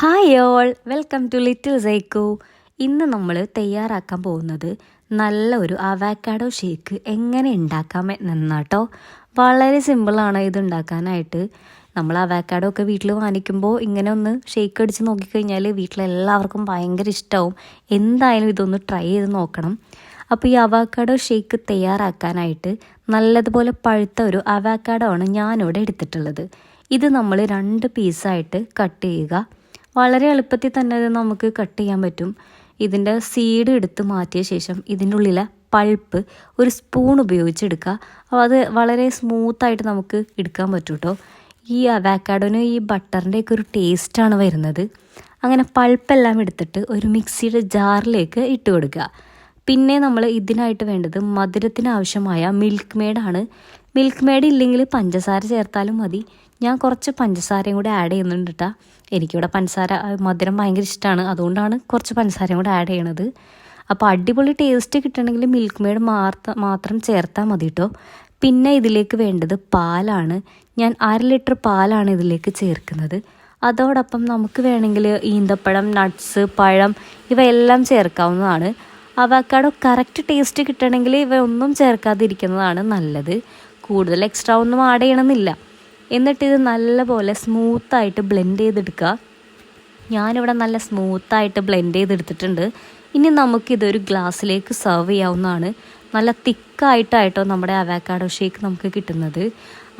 Hi all welcome to little psycho ഇന്ന് നമ്മൾ തയ്യാറാക്കാൻ പോകുന്നത് നല്ല ഒരു അവാക്കാഡോ ഷേക്ക് എങ്ങനെ ഉണ്ടാക്കാം എന്നാട്ടോ. വളരെ സിമ്പിളാണ് ഇത് ഉണ്ടാക്കാനായിട്ട്. നമ്മൾ അവാക്കാഡോ ഒക്കെ വീട്ടിൽ വാങ്ങിക്കുമ്പോൾ ഇങ്ങനെ ഒന്ന് ഷേക്ക് അടിച്ച് നോക്കിക്കഴിഞ്ഞാൽ വീട്ടിലെല്ലാവർക്കും ഭയങ്കര ഇഷ്ടമാവും എന്തായാലും ഇതൊന്ന് ട്രൈ ചെയ്ത് നോക്കണം. അപ്പോൾ ഈ അവാക്കാഡോ ഷേക്ക് തയ്യാറാക്കാനായിട്ട് നല്ലതുപോലെ പഴുത്ത ഒരു അവാക്കാഡോ ആണ് ഞാനിവിടെ എടുത്തിട്ടുള്ളത്. ഇത് നമ്മൾ രണ്ട് പീസായിട്ട് കട്ട് ചെയ്യുക. വളരെ എളുപ്പത്തിൽ തന്നെ ഇത് നമുക്ക് കട്ട് ചെയ്യാൻ പറ്റും. ഇതിന്റെ സീഡ് എടുത്ത് മാറ്റിയ ശേഷം ഇതിന്റെ ഉള്ളിലെ പൾപ്പ് ഒരു സ്പൂൺ ഉപയോഗിച്ചെടുക്കുക. അപ്പോൾ അത് വളരെ സ്മൂത്തായിട്ട് നമുക്ക് എടുക്കാൻ പറ്റും കേട്ടോ ഈ അവാക്കാഡോന് ഈ ബട്ടറിന്റെയൊക്കെ ഒരു ടേസ്റ്റാണ് വരുന്നത്. അങ്ങനെ പൾപ്പെല്ലാം എടുത്തിട്ട് ഒരു മിക്സിയുടെ ജാറിലേക്ക് ഇട്ട് കൊടുക്കുക. പിന്നെ നമ്മൾ ഇതിനായിട്ട് വേണ്ടത് മധുരത്തിന് ആവശ്യമായ മിൽക്ക് മെയ്ഡാണ് മിൽക്ക് മേഡ് ഇല്ലെങ്കിൽ പഞ്ചസാര ചേർത്താലും മതി. ഞാൻ കുറച്ച് പഞ്ചസാരയും കൂടി ആഡ് ചെയ്യുന്നുണ്ട് കേട്ടോ എനിക്കിവിടെ പഞ്ചസാര മധുരം ഭയങ്കര ഇഷ്ടമാണ് അതുകൊണ്ടാണ് കുറച്ച് പഞ്ചസാരയും കൂടി ആഡ് ചെയ്യണത്. അപ്പോൾ അടിപൊളി ടേസ്റ്റ് കിട്ടണമെങ്കിൽ മിൽക്ക് മേഡ് മാർത്ത മാത്രം ചേർത്താൽ മതി കേട്ടോ പിന്നെ ഇതിലേക്ക് വേണ്ടത് പാലാണ്. ഞാൻ അര ലിറ്റർ പാലാണ് ഇതിലേക്ക് ചേർക്കുന്നത്. അതോടൊപ്പം നമുക്ക് വേണമെങ്കിൽ ഈന്തപ്പഴം നട്ട്സ് പഴം ഇവയെല്ലാം ചേർക്കാവുന്നതാണ്. അവക്കാടോ കറക്റ്റ് ടേസ്റ്റ് കിട്ടണമെങ്കിൽ ഇവ ഒന്നും ചേർക്കാതിരിക്കുന്നതാണ് നല്ലത്. കൂടുതൽ എക്സ്ട്രാ ഒന്നും ആഡ് ചെയ്യണമെന്നില്ല. എന്നിട്ട് ഇത് നല്ലപോലെ സ്മൂത്തായിട്ട് ബ്ലെൻഡ് ചെയ്തെടുക്കുക ഞാനിവിടെ നല്ല സ്മൂത്തായിട്ട് ബ്ലെൻഡ് ചെയ്തെടുത്തിട്ടുണ്ട്. ഇനി നമുക്കിതൊരു ഗ്ലാസ്സിലേക്ക് സെർവ് ചെയ്യാവുന്നതാണ്. നല്ല തിക്കായിട്ടായിട്ടോ നമ്മുടെ അവാക്കാഡോ ഷേക്ക് നമുക്ക് കിട്ടുന്നത്.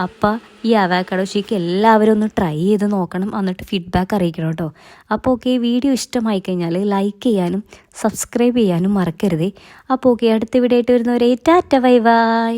അപ്പോൾ ഈ അവാക്കാഡോ ഷേക്ക് എല്ലാവരും ഒന്ന് ട്രൈ ചെയ്ത് നോക്കണം. എന്നിട്ട് ഫീഡ്ബാക്ക് അറിയിക്കണം കേട്ടോ അപ്പോൾ ഓക്കെ വീഡിയോ ഇഷ്ടമായി കഴിഞ്ഞാൽ ലൈക്ക് ചെയ്യാനും സബ്സ്ക്രൈബ് ചെയ്യാനും മറക്കരുതേ. അപ്പോൾ ഓക്കെ അടുത്ത വീഡിയോ ആയിട്ട് വരുന്നവരെ ടാറ്റ ബൈ ബൈ.